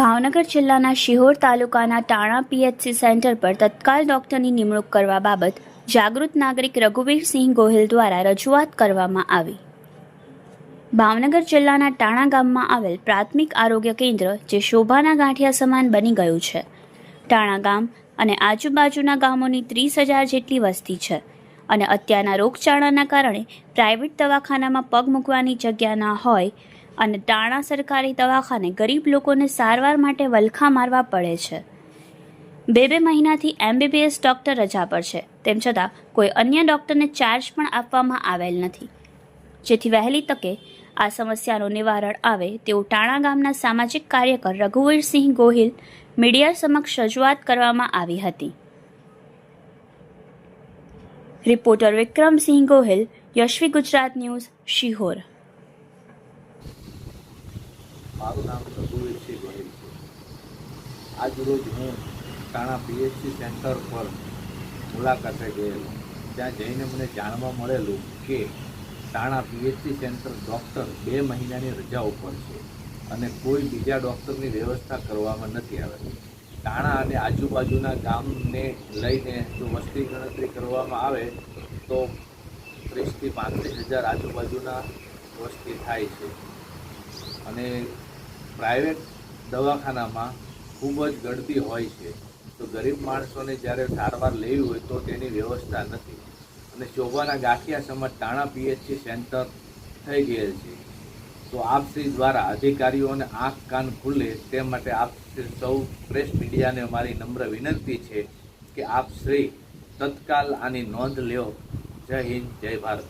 ભાવનગર જિલ્લાના શિહોર તાલુકાના ટાણા PHC centre પર તત્કાલ ડોક્ટરની નિમણૂક કરવા બાબત જાગૃત નાગરિક રઘુવીરસિંહ ગોહિલ દ્વારા રજૂઆત કરવામાં આવી. ભાવનગર જિલ્લાના ટાણા ગામમાં આવેલ પ્રાથમિક આરોગ્ય કેન્દ્ર, જે શોભાના ગાંઠિયા સમાન બની ગયું છે. ટાણા ગામ અને આજુબાજુના ગામોની ત્રીસ હજાર જેટલી વસ્તી છે અને અત્યારના રોગચાળાના કારણે પ્રાઇવેટ દવાખાનામાં પગ મૂકવાની જગ્યા ના હોય અને ટાણા સરકારી દવાખાને ગરીબ લોકોને સારવાર માટે વલખા મારવા પડે છે. બે બે મહિનાથી એમબીબીએસ ડૉક્ટર રજા પર છે. તેમ છતાં કોઈ અન્ય ડૉક્ટરને ચાર્જ પણ આપવામાં આવેલ નથી. જેથી વહેલી તકે આ સમસ્યાનું નિવારણ આવે તેવું ટાણા ગામના સામાજિક કાર્યકર રઘુવીરસિંહ ગોહિલ મીડિયા સમક્ષ રજૂઆત કરવામાં આવી હતી. Reporter Vikramsinh Gohil, Yashvi Gujarat news, Sihor. મારું નામ રઘુવીરસિંહ ગોહિલ છે. આજરોજ હું ટાણા પીએચસી સેન્ટર પર મુલાકાતે ગયેલો. ત્યાં જઈને મને જાણવા મળેલું કે ટાણા પીએચસી સેન્ટર ડૉક્ટર બે મહિનાની રજા ઉપર છે અને કોઈ બીજા ડૉક્ટરની વ્યવસ્થા કરવામાં નથી આવેલી ટાણા અને આજુબાજુના ગામને લઈને જો વસ્તી ગણતરી કરવામાં આવે તો ત્રીસથી પાંત્રીસ હજાર આજુબાજુના વસ્તી થાય છે. અને પ્રાઇવેટ દવાખાનામાં ખૂબ જ ગળતી હોય છે. તો ગરીબ માણસોને જ્યારે સારવાર લેવી હોય તો તેની વ્યવસ્થા નથી. અને શોભાના ગાંઠિયા સમજ ટાણા પીએચસી સેન્ટર થઈ ગયેલ છે. તો આપશ્રી દ્વારા અધિકારીઓને આંખ કાન ખુલે તે માટે આપ સૌ પ્રેસ મીડિયાને મારી નમ્ર વિનંતી છે કે આપશ્રી તત્કાલ આની નોંધ લ્યો. જય હિન્દ, જય ભારત.